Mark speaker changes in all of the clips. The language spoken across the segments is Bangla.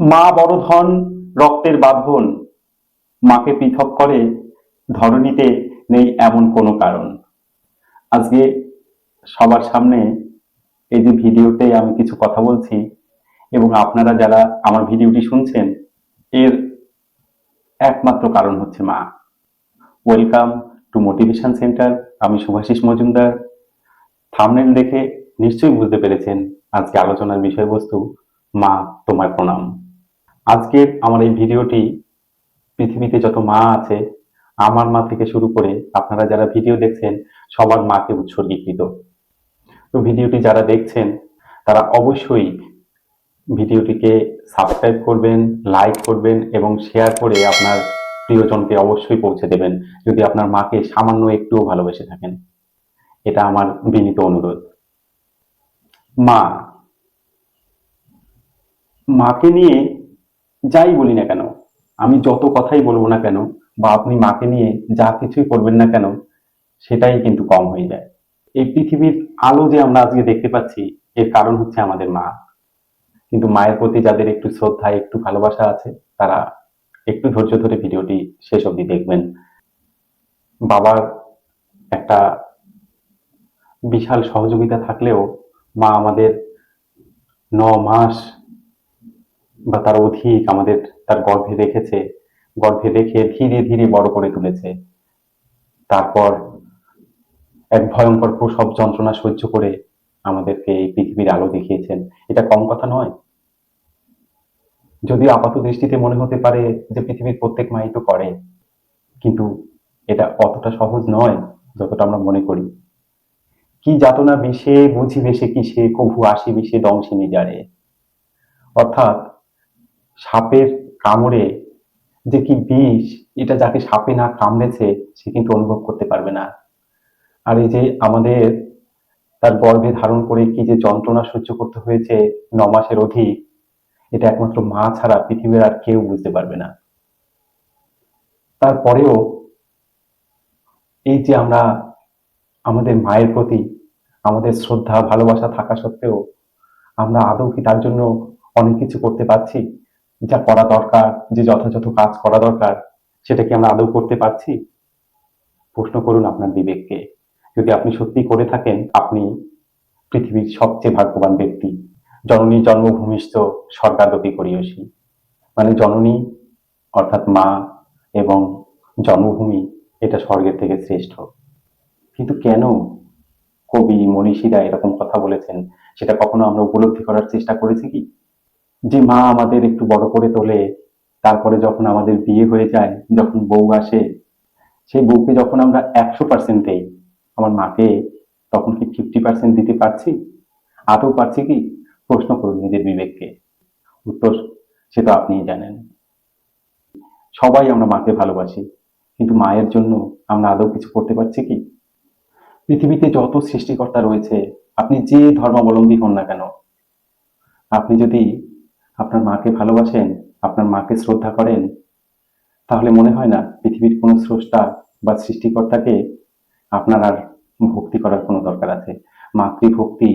Speaker 1: মা বড় ধন, রক্তের বাঁধন। মাকে পৃথক করে, ধরণীতে নেই এমন কোনো কারণ। আজকে সবার সামনে এই যে ভিডিওতে আমি কিছু কথা বলছি, এবং আপনারা যারা আমার ভিডিওটি শুনছেন, এর একমাত্র কারণ হচ্ছে মা। ওয়েলকাম টু মোটিভেশন সেন্টার আমি শুভাশিস মজুমদার। থামনেল দেখে নিশ্চয়ই বুঝতে পেরেছেন আজকে আলোচনার বিষয়বস্তু, মা তোমার প্রণাম। আজকের আমার এই ভিডিওটি পৃথিবীতে যত মা আছে, আমার মা থেকে শুরু করে আপনারা যারা ভিডিও দেখছেন, সবার মাকে উৎসর্গীকৃত। তো ভিডিওটি যারা দেখছেন, তারা অবশ্যই ভিডিওটিকে সাবস্ক্রাইব করবেন, লাইক করবেন এবং শেয়ার করে আপনার প্রিয়জনকে অবশ্যই পৌঁছে দেবেন, যদি আপনার মাকে সামান্য একটুও ভালোবেসে থাকেন। এটা আমার বিনীত অনুরোধ। মা, মাকে নিয়ে যাই বলি না কেন, আমি যত কথাই বলব না কেন বা আপনি মাকে নিয়ে যা কিছুই করবেন না কেন, সেটাই কিন্তু কম হয়ে যায়। এই পৃথিবীর আলো যে আমরা আজকে দেখতে পাচ্ছি, এর কারণ হচ্ছে আমাদের মা। কিন্তু মায়ের প্রতি যাদের একটু শ্রদ্ধা, একটু ভালোবাসা আছে, তারা একটু ধৈর্য ধরে ভিডিওটি শেষ অবধি দেখবেন। বাবার একটা বিশাল সহযোগিতা থাকলেও মা আমাদের ন মাস বা তার অধিক আমাদের তার গর্ভে রেখেছে, গর্ভে রেখে ধীরে ধীরে বড় করে তুলেছে। তারপর এক ভয়ঙ্কর প্রসব যন্ত্রণা সহ্য করে আমাদেরকে এই পৃথিবীর আলো দেখিয়েছেন। এটা কম কথা নয়। যদি আপাত দৃষ্টিতে মনে হতে পারে যে পৃথিবীর প্রত্যেক মাই তো করে, কিন্তু এটা অতটা সহজ নয় যতটা আমরা মনে করি। কি যাতনা বিষে বুঝি বেশে কিসে, কভু আসি বিষে দংশিনী যারে অর্থাৎ সাপের কামড়ে যে কি বিষ, এটা যাকে সাপে না কামড়েছে, সে কিন্তু অনুভব করতে পারবে না। আর এই যে আমাদের তার গর্ভে ধারণ করে কি যে যন্ত্রণা সহ্য করতে হয়েছে ন মাসের অধিক, এটা একমাত্র মা ছাড়া পৃথিবীর আর কেউ বুঝতে পারবে না। তারপরেও এই যে আমরা আমাদের মায়ের প্রতি আমাদের শ্রদ্ধা, ভালোবাসা থাকা সত্ত্বেও আমরা আদৌ কি তার জন্য অনেক কিছু করতে পারছি? যা করা দরকার, যে যথাযথ কাজ করা দরকার, সেটা কি আমরা আদৌ করতে পারছি? প্রশ্ন করুন আপনার বিবেককে। যদি আপনি সত্যি করে থাকেন, আপনি পৃথিবীর সবচেয়ে ভাগ্যবান ব্যক্তি। জননী জন্মভূমিষ্ঠ স্বর্গাদপি করিয়সী মানে জননী অর্থাৎ মা এবং জন্মভূমি, এটা স্বর্গের থেকে শ্রেষ্ঠ। কিন্তু কেন কবি, মনীষীরা এরকম কথা বলেছেন? সেটা কখনো আমরা উপলব্ধি করার চেষ্টা করেছি কি? যে মা আমাদের একটু বড় করে তোলে, তারপরে যখন আমাদের বিয়ে হয়ে যায়, যখন বউ আসে, সেই বউকে যখন আমরা একশো পার্সেন্ট দেই, আমার মাকে তখন কি ফিফটি পার্সেন্ট দিতে পারছি? আদৌ পারছি কি? প্রশ্ন করুন নিজের বিবেককে। উত্তর সে তো আপনিই জানেন। সবাই আমরা মাকে ভালোবাসি, কিন্তু মায়ের জন্য আমরা আদৌ কিছু করতে পারছি কি? পৃথিবীতে যত সৃষ্টিকর্তা রয়েছে, আপনি যে ধর্মাবলম্বী হন না কেন, আপনি যদি আপনার মাকে ভালোবাসেন, আপনার মাকে শ্রদ্ধা করেন, তাহলে মনে হয় না পৃথিবীর কোনো স্রষ্টা বা সৃষ্টিকর্তাকে আপনার আর ভক্তি করার কোনো দরকার আছে। মাতৃভক্তি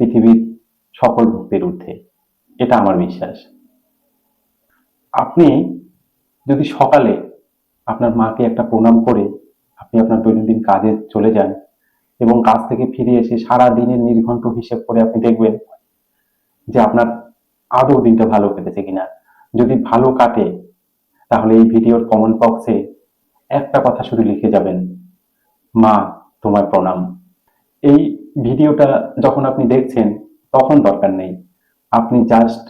Speaker 1: পৃথিবীর সকল ভক্তির ঊর্ধ্বে। এটা আমার বিশ্বাস। আপনি যদি সকালে আপনার মাকে একটা প্রণাম করে আপনি আপনার দৈনন্দিন কাজে চলে যান এবং কাজ থেকে ফিরে এসে সারা দিনের নির্ঘণ্ট হিসেব করে আপনি দেখবেন যে আপনার আদৌ দিনটা ভালো কেটেছে কিনা? যদি ভালো কাটে, তাহলে এই ভিডিওর কমেন্ট বক্সে একটা কথা শুধু লিখে যাবেন। মা, তোমার প্রণাম। এই ভিডিওটা যখন আপনি দেখছেন, তখন দরকার নেই। আপনি জাস্ট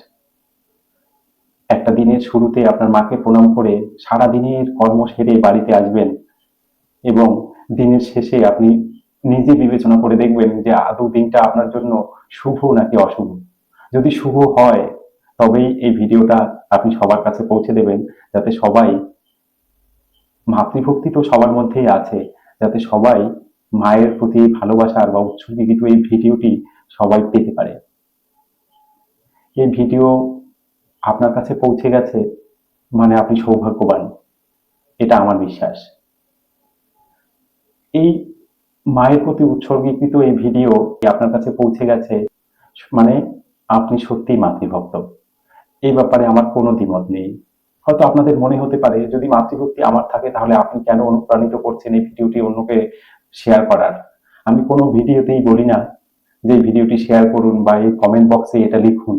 Speaker 1: একটা দিনের শুরুতে আপনার মাকে প্রণাম করে সারা দিনের কর্ম সেরে বাড়িতে আসবেন এবং দিনের শেষে আপনি নিজে বিবেচনা করে দেখবেন যে আদৌ দিনটা আপনার জন্য শুভ নাকি অশুভ। যদি শুভ হয়, তবেই এই ভিডিওটা আপনি সবার কাছে পৌঁছে দেবেন, যাতে সবাই মাতৃভক্তি তো সবার মধ্যেই আছে, যাতে সবাই মায়ের প্রতি ভালোবাসার বা উৎসর্গীকৃত এই ভিডিওটি সবাই পেতে পারে। এই ভিডিও আপনার কাছে পৌঁছে গেছে মানে আপনি সৌভাগ্যবান। এটা আমার বিশ্বাস। এই মায়ের প্রতি উৎসর্গীকৃত এই ভিডিও আপনার কাছে পৌঁছে গেছে মানে আপনি সত্যিই মাতৃভক্ত। এই ব্যাপারে আমার কোনো দ্বিমত নেই। হয়তো আপনাদের মনে হতে পারে, যদি মাতৃভক্তি আমার থাকে, তাহলে আপনি কেন অনুপ্রাণিত করছেন এই ভিডিওটি অন্যকে শেয়ার করার? আমি কোনো ভিডিওতেই বলি না যে ভিডিওটি শেয়ার করুন বা এই কমেন্ট বক্সে এটা লিখুন।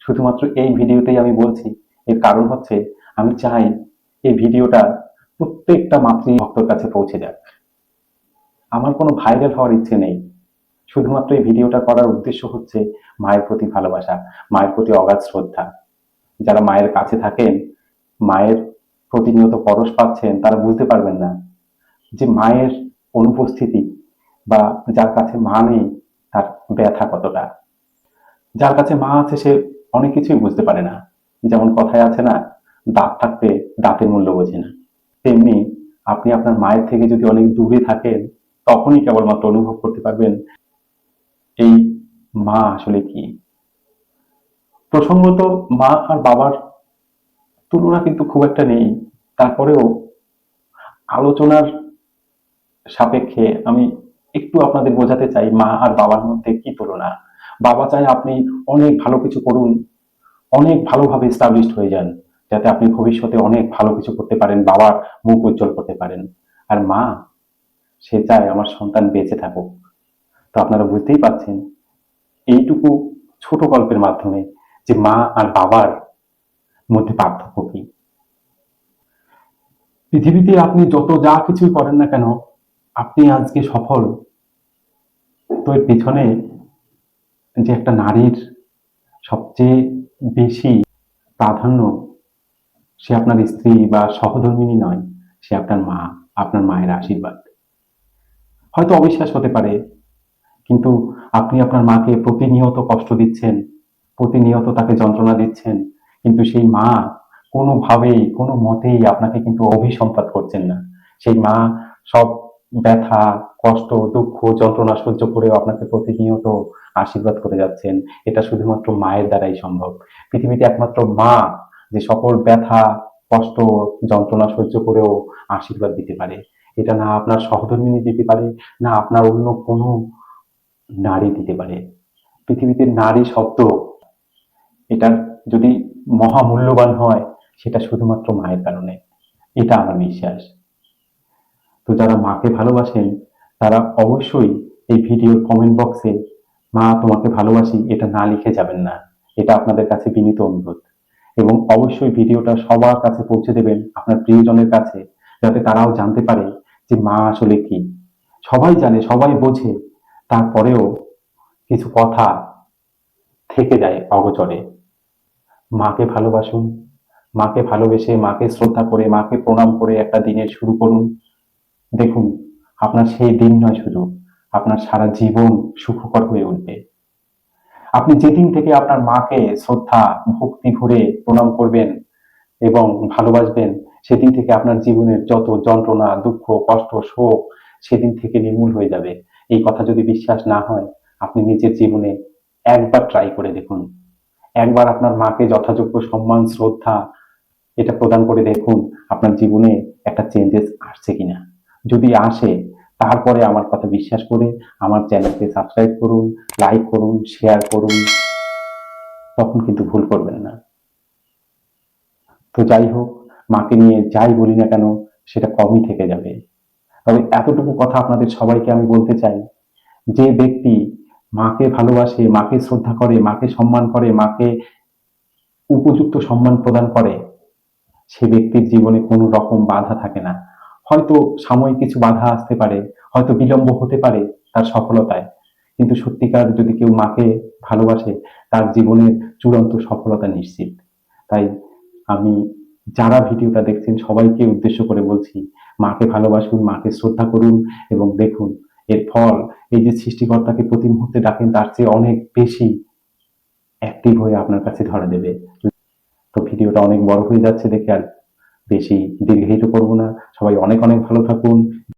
Speaker 1: শুধুমাত্র এই ভিডিওতেই আমি বলছি, এর কারণ হচ্ছে আমি চাই এই ভিডিওটা প্রত্যেকটা মাতৃভক্তর কাছে পৌঁছে যাক। আমার কোনো ভাইরাল হওয়ার ইচ্ছে নেই। শুধুমাত্র এই ভিডিওটা করার উদ্দেশ্য হচ্ছে মায়ের প্রতি ভালোবাসা, মায়ের প্রতি অগাধ শ্রদ্ধা। যারা মায়ের কাছে থাকেন, মায়ের প্রতিনিয়ত পরশ পাচ্ছেন, তারা বুঝতে পারবেন না যে মায়ের অনুপস্থিতি বা যার কাছে মা নেই, তার ব্যথা কতটা। যার কাছে মা আছে, সে অনেক কিছুই বুঝতে পারে না। যেমন কথায় আছে না, দাঁত থাকতে দাঁতের মূল্য বোঝে না। তেমনি আপনি আপনার মায়ের থেকে যদি অনেক দূরে থাকেন, তখনই কেবলমাত্র অনুভব করতে পারবেন মা আসলে কি? প্রসঙ্গত মা আর বাবার তুলনা কিন্তু খুব একটা নেই। তারপরেও আলোচনার সাপেক্ষে আমি একটু আপনাদের বোঝাতে চাই মা আর বাবার মধ্যে কি তুলনা। বাবা চায় আপনি অনেক ভালো কিছু করুন, অনেক ভালোভাবে স্টাবলিশড হয়ে যান, যাতে আপনি ভবিষ্যতে অনেক ভালো কিছু করতে পারেন, বাবার মুখ উজ্জ্বল করতে পারেন। আর মা, সে চায় আমার সন্তান বেঁচে থাকুক। তো আপনারা বুঝতেই পাচ্ছেন এইটুকু ছোট গল্পের মাধ্যমে যে মা আর বাবার মধ্যে পার্থক্য কি? পৃথিবীতে আপনি যত যা কিছুই করেন না কেন, আপনি আজকে সফল। তো এর পেছনে যে একটা নারীর সবচেয়ে বেশি প্রাধান্য সে আপনার স্ত্রী বা সহধর্মিনী নয়, সে আপনার মা, আপনার মায়ের আশীর্বাদ। হয়তো অবিশ্বাস হতে পারে, কিন্তু আপনি আপনার মাকে প্রতিনিয়ত কষ্ট দিচ্ছেন, প্রতিনিয়ত তাকে যন্ত্রণা দিচ্ছেন, কিন্তু সেই মা কোনোভাবেই, কোনো মতেই আপনাকে কিন্তু অভিসম্পাত করছেন না। সেই মা সব ব্যথা, কষ্ট, দুঃখ, যন্ত্রণা সহ্য করেও আপনাকে প্রতিনিয়ত আশীর্বাদ করে যাচ্ছেন। এটা শুধুমাত্র মায়ের দ্বারাই সম্ভব। পৃথিবীতে একমাত্র মা যে সকল ব্যথা, কষ্ট, যন্ত্রণা সহ্য করেও আশীর্বাদ দিতে পারে। এটা না আপনার সহধর্মিনী দিতে পারে, না আপনার অন্য কোনো নারী দিতে পারে। পৃথিবীতে নারী শব্দ এটার যদি মহামূল্যবান হয়, সেটা শুধুমাত্র মায়ের কারণে। এটা আমার বিশ্বাস। তো যারা মাকে ভালোবাসেন, তারা অবশ্যই এই ভিডিওর কমেন্ট বক্সে মা, তোমাকে ভালোবাসি, এটা না লিখে যাবেন না। এটা আপনাদের কাছে বিনীত অনুরোধ। এবং অবশ্যই ভিডিওটা সবার কাছে পৌঁছে দেবেন আপনার প্রিয়জনের কাছে, যাতে তারাও জানতে পারে যে মা আসলে কি। সবাই জানে, সবাই বোঝে তারপরেও কিছু কথা থেকে যায় অগচরে। মাকে ভালোবাসুন, মাকে ভালোবেসে, মাকে শ্রদ্ধা করে, মাকে প্রণাম করে একটা দিনের শুরু করুন। দেখুন, আপনার সেই দিন নয় শুধু, আপনার সারা জীবন সুখকর হয়ে উঠবে। আপনি যেদিন থেকে আপনার মাকে শ্রদ্ধা, ভক্তি ভরে প্রণাম করবেন এবং ভালোবাসবেন, সেদিন থেকে আপনার জীবনের যত যন্ত্রণা, দুঃখ, কষ্ট, শোক, সেদিন থেকে নির্মূল হয়ে যাবে। এই কথা যদি বিশ্বাস না হয়, আপনি নিজের জীবনে একবার ট্রাই করে দেখুন। একবার আপনার মাকে যথাযোগ্য সম্মান, শ্রদ্ধা এটা প্রদান করে দেখুন, আপনার জীবনে একটা চেঞ্জেস আসছে কিনা। যদি আসে, তারপরে আমার কথা বিশ্বাস করে আমার চ্যানেলকে সাবস্ক্রাইব করুন লাইক করুন শেয়ার করুন। তখন কিন্তু ভুল করবেন না। তো যাই হোক, মাকে নিয়ে যাই বলি না কেন, সেটা কমই থেকে যাবে। তবে এতটুকু কথা আপনাদের সবাইকে আমি বলতে চাই, যে ব্যক্তি মাকে ভালোবাসে, মাকে শ্রদ্ধা করে, মাকে সম্মান করে, মাকে উপযুক্ত সম্মান প্রদান করে, সে ব্যক্তির জীবনে কোনো রকম বাধা থাকে না। হয়তো সাময়িক কিছু বাধা আসতে পারে, হয়তো বিলম্ব হতে পারে তার সফলতায়। কিন্তু সত্যিকার যদি কেউ মাকে ভালোবাসে, তার জীবনের চূড়ান্ত সফলতা নিশ্চিত। তাই আমি যারা ভিডিওটা দেখছেন সবাইকে উদ্দেশ্য করে বলছি মাকে ভালোবাসুন, মাকে শ্রদ্ধা করুন এবং দেখুন, এর ফল এই যে সৃষ্টিকর্তাকে প্রতি মুহূর্তে ডাকেন, তার চেয়ে অনেক বেশি অ্যাক্টিভ হয়ে আপনার কাছে ধরা দেবে। তো ভিডিওটা অনেক বড় হয়ে যাচ্ছে দেখে আর বেশি দীর্ঘায়িত করব না। সবাই অনেক অনেক ভালো থাকুন।